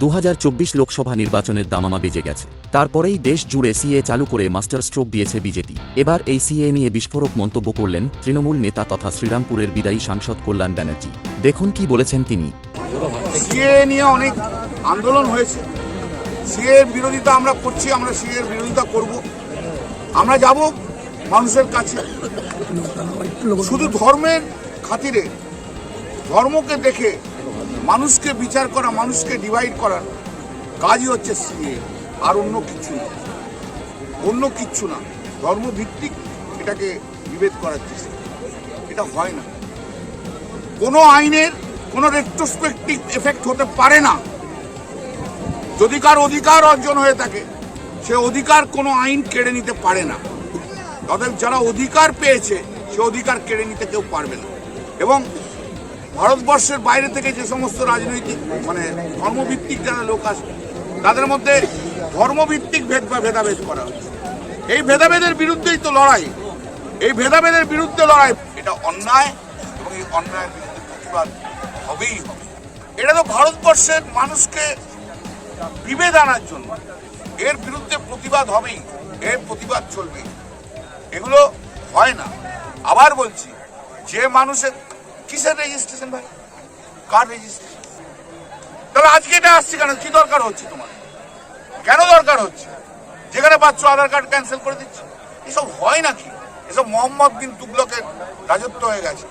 দু হাজার চব্বিশ লোকসভা নির্বাচনের দামামা বেজে গেছে। তারপরেই দেশ জুড়ে সিএ চালু করে মাস্টার স্ট্রোক দিয়েছে বিজেপি। এবার এই সিএ নিয়ে বিস্ফোরক মন্তব্য করলেন তৃণমূল নেতা তথা শ্রীরামপুরের বিদায়ী সাংসদ কল্যাণ ব্যানার্জি। দেখুন কি বলেছেন তিনি। সিএ নিয়ে অনেক আন্দোলন হয়েছে। সিএ বিরোধিতা আমরা করছি, আমরা সিএর বিরোধিতা করব। আমরা যাব মানুষের কাছে। শুধু ধর্মের খাতিরে, ধর্মকে দেখে মানুষকে বিচার করা, মানুষকে ডিভাইড করার কাজই হচ্ছে সিএ আর অন্য কিছু না। অন্য কিচ্ছু না। ধর্মভিত্তিক এটাকে বিভেদ করার চেষ্টা। এটা হয় না। কোনো আইনের কোনো রেট্রোস্পেক্টিভ এফেক্ট হতে পারে না। যদি কার অধিকার অর্জন হয়ে থাকে, সে অধিকার কোনো আইন কেড়ে নিতে পারে না। অতএব যারা অধিকার পেয়েছে, সে অধিকার কেড়ে নিতে কেউ পারবে না। এবং ভারতবর্ষের বাইরে থেকে যে সমস্ত রাজনৈতিক মানে ধর্মভিত্তিক যারা লোক আসে তাদের মধ্যে ধর্মভিত্তিক ভেদ বা ভেদাভেদ করা হচ্ছে এই ভেদাভেদের বিরুদ্ধেই তো লড়াই। এই ভেদাভেদের বিরুদ্ধে লড়াই, এটা অন্যায় এবং এই অন্যায়ের বিরুদ্ধে প্রতিবাদ হবেই হবে। এটা তো ভারতবর্ষের মানুষকে বিভেদ আনার জন্য। এর বিরুদ্ধে প্রতিবাদ হবেই, এর প্রতিবাদ চলবে এগুলো হয় না। আবার বলছি, যে মানুষের কিসের রেজিস্ট্রেশন ভাই? কার রেজিস্ট্রেশন তাহলে আজকে এটা আসছে কেন? কি দরকার হচ্ছে তোমার? কেন দরকার হচ্ছে? যেখানে পাচ্ছ আধার কার্ড ক্যান্সেল করে দিচ্ছে। এসব হয় নাকি? এসব মোহাম্মদ বিন তুগলকের রাজত্ব হয়ে গেছে।